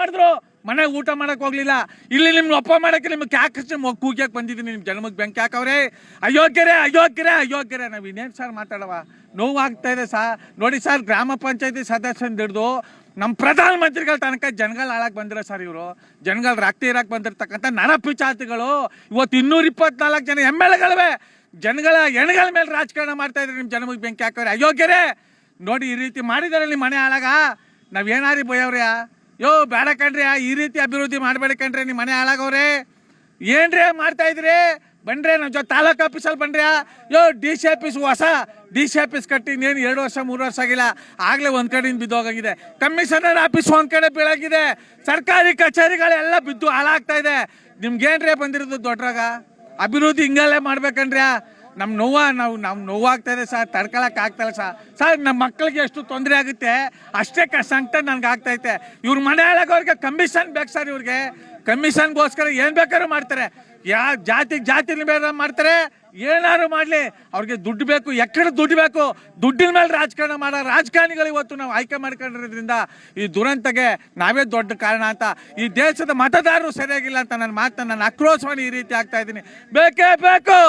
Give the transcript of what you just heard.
ಮಾಡಿದ್ರು? ಮನೆಗೆ ಊಟ ಮಾಡಕ್ ಹೋಗ್ಲಿಲ್ಲ. ಇಲ್ಲಿ ನಿಮ್ಗೆ ಒಪ್ಪ ಮಾಡಕ್ಕೆ ನಿಮ್ಗೆ ಕ್ಯಾಕ್ ಕೂಗ್ಯಾಕ್ ಬಂದಿದ್ದೀನಿ? ನಿಮ್ ಜನ್ಮಕ್ ಬೆಂಕಿ ಹಾಕವ್ರೆ. ಅಯೋಗ್ಯರೇ ಅಯೋಗ್ಯರೇ ಅಯೋಗ್ಯರೇ. ನಾವ್ ಇನ್ನೇನ್ ಸರ್ ಮಾತಾಡವ? ನೋವಾಗ್ತಾ ಇದೆ ಸಾ ನೋಡಿ ಸರ್, ಗ್ರಾಮ ಪಂಚಾಯತಿ ಸದಸ್ಯರಿಂದ ಹಿಡಿದು ನಮ್ಮ ಪ್ರಧಾನ ಮಂತ್ರಿಗಳ ತನಕ ಜನಗಳು ಹಾಳಾಗಿ ಬಂದಿರೋ ಸರ್ ಇವರು. ಜನಗಳ ರಕ್ತ ಇರಕ್ ಬಂದಿರ್ತಕ್ಕಂಥ ನರಪಿಚಾತಿಗಳು ಇವತ್ತು ಇನ್ನೂರ ಇಪ್ಪತ್ನಾಲ್ಕು ಜನ ಎಂ ಎಲ್ ಎಗಳಿವೆ. ಜನಗಳ ಹೆಣ್ಗಳ ಮೇಲೆ ರಾಜಕಾರಣ ಮಾಡ್ತಾ ಇದ್ರೆ ನಿಮ್ಮ ಜನಮಗೆ ಬೆಂಕಿ ಹಾಕೋರೆ ಅಯೋಗ್ಯರೇ! ನೋಡಿ ಈ ರೀತಿ ಮಾಡಿದಾರೆ ನಿಮ್ಮ ಮನೆ ಹಾಳಾಗ. ನಾವೇನಾರಿ ಬೈಯವ್ರ್ಯಾ ಯೋ, ಬೇಡ ಕಣ್ರಿ ಈ ರೀತಿ ಅಭಿವೃದ್ಧಿ ಮಾಡಬೇಡ ಕಣ್ರಿ ನಿಮ್ಮ ಮನೆ ಹಾಳಾಗವ್ರೆ ಏನ್ರಿ ಮಾಡ್ತಾ ಇದ್ರಿ? ಬನ್ರಿ ನಮ್ಮ ಜೊತೆ ತಾಲೂಕ್ ಆಫೀಸಲ್ಲಿ ಬನ್ರಿ ಯೋ ಡಿ ಸಿ ಆಫೀಸ್ ಹೊಸ ಡಿ ಸಿ ಆಫೀಸ್ ಕಟ್ಟಿ ಇನ್ನೇನು ಎರಡು ವರ್ಷ, ಮೂರು ವರ್ಷ ಆಗಿಲ್ಲ. ಆಗ್ಲೇ ಒಂದು ಕಡೆಯಿಂದ ಬಿದ್ದೋಗಾಗಿದೆ ಕಮಿಷನರ್ ಆಫೀಸ್ ಒಂದು ಕಡೆ ಬೀಳಾಗಿದೆ. ಸರ್ಕಾರಿ ಕಚೇರಿಗಳೆಲ್ಲ ಬಿದ್ದು ಹಾಳಾಗ್ತಾ ಇದೆ. ನಿಮ್ಗೇನ್ರಿ ಬಂದಿರೋದು ದೊಡ್ಡರಾಗ? ಅಭಿವೃದ್ಧಿ ಹಿಂಗಲ್ಲೇ ಮಾಡ್ಬೇಕನ್ರಿ ನಮ್ ನೋವ, ನಾವು ನಾವು ಇದೆ ಸರ್, ತಡ್ಕೊಳಕ್ ಆಗ್ತಾಯಿಲ್ಲ ಸರ್. ಸರ್ ನಮ್ಮ ಮಕ್ಕಳಿಗೆ ಎಷ್ಟು ತೊಂದರೆ ಆಗುತ್ತೆ? ಅಷ್ಟೇ ಕ, ಸಂಕಟ ನನ್ಗೆ ಆಗ್ತೈತೆ ಇವ್ರ ಮನೆ ಒಳಗವ್ರಿಗೆ ಕಮಿಷನ್ ಬೇಕು ಸರ್ ಇವ್ರಿಗೆ. ಕಮಿಷನ್ಗೋಸ್ಕರ ಏನು ಬೇಕಾದ್ರೂ ಮಾಡ್ತಾರೆ. ಯಾವ ಜಾತಿ ಜಾತಿ ಬೇರೆ ಮಾಡ್ತಾರೆ. ಏನಾದ್ರು ಮಾಡ್ಲಿ. ಅವ್ರಿಗೆ ದುಡ್ಡು ಬೇಕು ಎಕ್ಕಡೆ ದುಡ್ಡು ಬೇಕು. ದುಡ್ಡಿನ ಮೇಲೆ ರಾಜಕಾರಣ ಮಾಡೋ. ರಾಜಕಾರಣಿಗಳು ಇವತ್ತು ನಾವು ಆಯ್ಕೆ ಮಾಡ್ಕೊಂಡಿರೋದ್ರಿಂದ ಈ ದುರಂತಗೆ ನಾವೇ ದೊಡ್ಡ ಕಾರಣ ಅಂತ. ಈ ದೇಶದ ಮತದಾರರು ಸರಿಯಾಗಿಲ್ಲ ಅಂತ ನನ್ನ ಮಾತನ್ನ ನಾನು ಆಕ್ರೋಶವಾಗಿ ಈ ರೀತಿ ಆಗ್ತಾ ಇದ್ದೀನಿ. ಬೇಕೇ ಬೇಕು!